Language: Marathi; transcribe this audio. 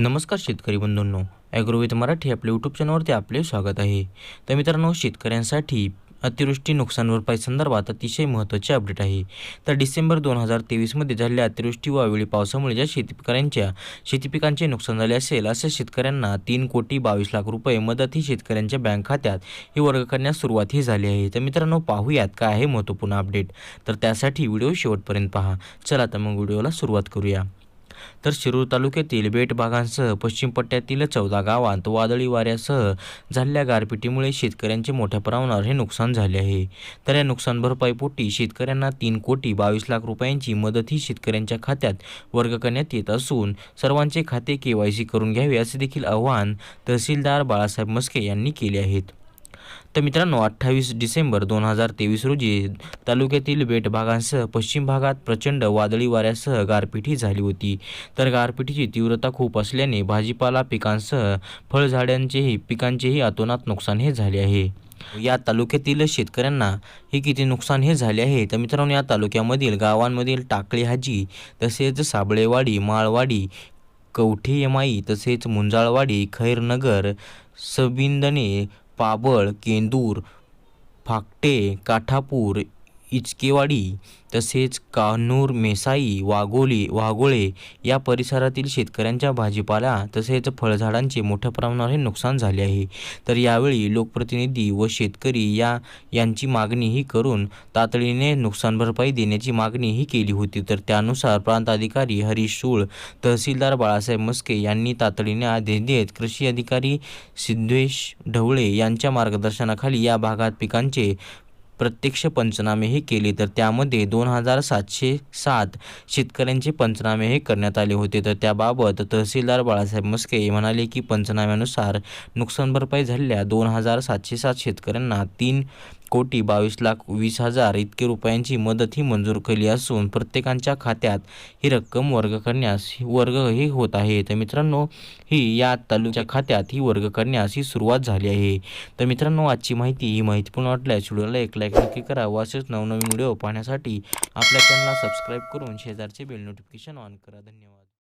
नमस्कार शेतकरी बंधूंनो ॲग्रोविथ मराठी आपल्या यूट्यूब चॅनलवरती आपले स्वागत आहे. तर मित्रांनो शेतकऱ्यांसाठी अतिवृष्टी नुकसान भरपाई संदर्भात अतिशय महत्त्वाचे अपडेट आहे. तर डिसेंबर दोन हजार तेवीसमध्ये झालेल्या अतिवृष्टी व अवेळी पावसामुळे ज्या शेतकऱ्यांच्या शेतीपिकांचे नुकसान झाले असेल अशा शेतकऱ्यांना तीन कोटी बावीस लाख रुपये मदत ही शेतकऱ्यांच्या बँक खात्यात ही वर्ग करण्यास सुरुवात ही झाली आहे. तर मित्रांनो पाहूयात काय आहे महत्त्वपूर्ण अपडेट तर त्यासाठी व्हिडिओ शेवटपर्यंत पहा. चला तर मग व्हिडिओला सुरुवात करूया. तर शिरूर तालुक्यातील बेट भागांसह पश्चिम पट्ट्यातील चौदा गावांत वादळी वाऱ्यासह झालेल्या गारपिटीमुळे शेतकऱ्यांचे मोठ्या प्रमाणावर हे नुकसान झाले आहे. तर या नुकसान भरपाईपोटी शेतकऱ्यांना तीन कोटी बावीस लाख रुपयांची मदत ही शेतकऱ्यांच्या खात्यात वर्ग करण्यात येत असून सर्वांचे खाते के वाय सी करून घ्यावे असे देखील आवाहन तहसीलदार बाळासाहेब मस्के यांनी केले आहेत. तर मित्रांनो अठ्ठावीस डिसेंबर दोन हजार तेवीस रोजी तालुक्यातील बेट भागांसह पश्चिम भागात प्रचंड वादळी वाऱ्यासह गारपीट ही झाली होती. तर गारपिटीची तीव्रता खूप असल्याने भाजीपाला पिकांसह फळझाडांचेही पिकांचेही अतोनात नुकसान हे झाले आहे. या तालुक्यातील शेतकऱ्यांना हे किती नुकसान हे झाले आहे? तर मित्रांनो या तालुक्यामधील गावांमधील टाकळी हाजी तसेच साबळेवाडी माळवाडी कवठे यमाई तसेच मुंजाळवाडी खैरनगर सबिंदणे पाबळ केंदूर फाकटे काठापूर इचकेवाडी तसेच कान्हूर मेसाई वाघोली वाघोळे या परिसरातील शेतकऱ्यांच्या भाजीपाला तसेच फळझाडांचे मोठ्या प्रमाणावर हे नुकसान झाले आहे. तर यावेळी लोकप्रतिनिधी व शेतकरी या यांची मागणीही करून तातडीने नुकसान भरपाई देण्याची मागणीही केली होती. तर त्यानुसार प्रांताधिकारी हरीश शूळ तहसीलदार बाळासाहेब मस्के यांनी तातडीने आदेश देत कृषी अधिकारी सिद्धेश ढवळे यांच्या मार्गदर्शनाखाली या भागात पिकांचे प्रत्यक्ष पंचनामेही केले. तर त्यामध्ये दोन हजार सातशे सात शेतकऱ्यांचे पंचनामे हे करण्यात आले होते. तर त्याबाबत तहसीलदार बाळासाहेब मस्के म्हणाले की पंचनाम्यानुसार नुकसान भरपाई झालेल्या दोन हजार सातशे सात शेतकऱ्यांना तीन कोटी बावीस लाख वीस हजार इतके रुपयांची मदत ही मंजूर केली असून प्रत्येकांच्या खात्यात ही रक्कम वर्ग करण्यास वर्ग ही होत आहे. तर मित्रांनो ही या तालुक्या खात्यात ही वर्ग करण्यास ही सुरुवात झाली आहे. तर मित्रांनो आजची माहिती ही माहितीपूर्ण वाटल्यास व्हिडिओला एक लाईक नक्की करा. व असेच नवनवीन व्हिडिओ पाहण्यासाठी आपल्या चॅनलला सबस्क्राईब करून शेजारचे बेल नोटिफिकेशन ऑन करा. धन्यवाद.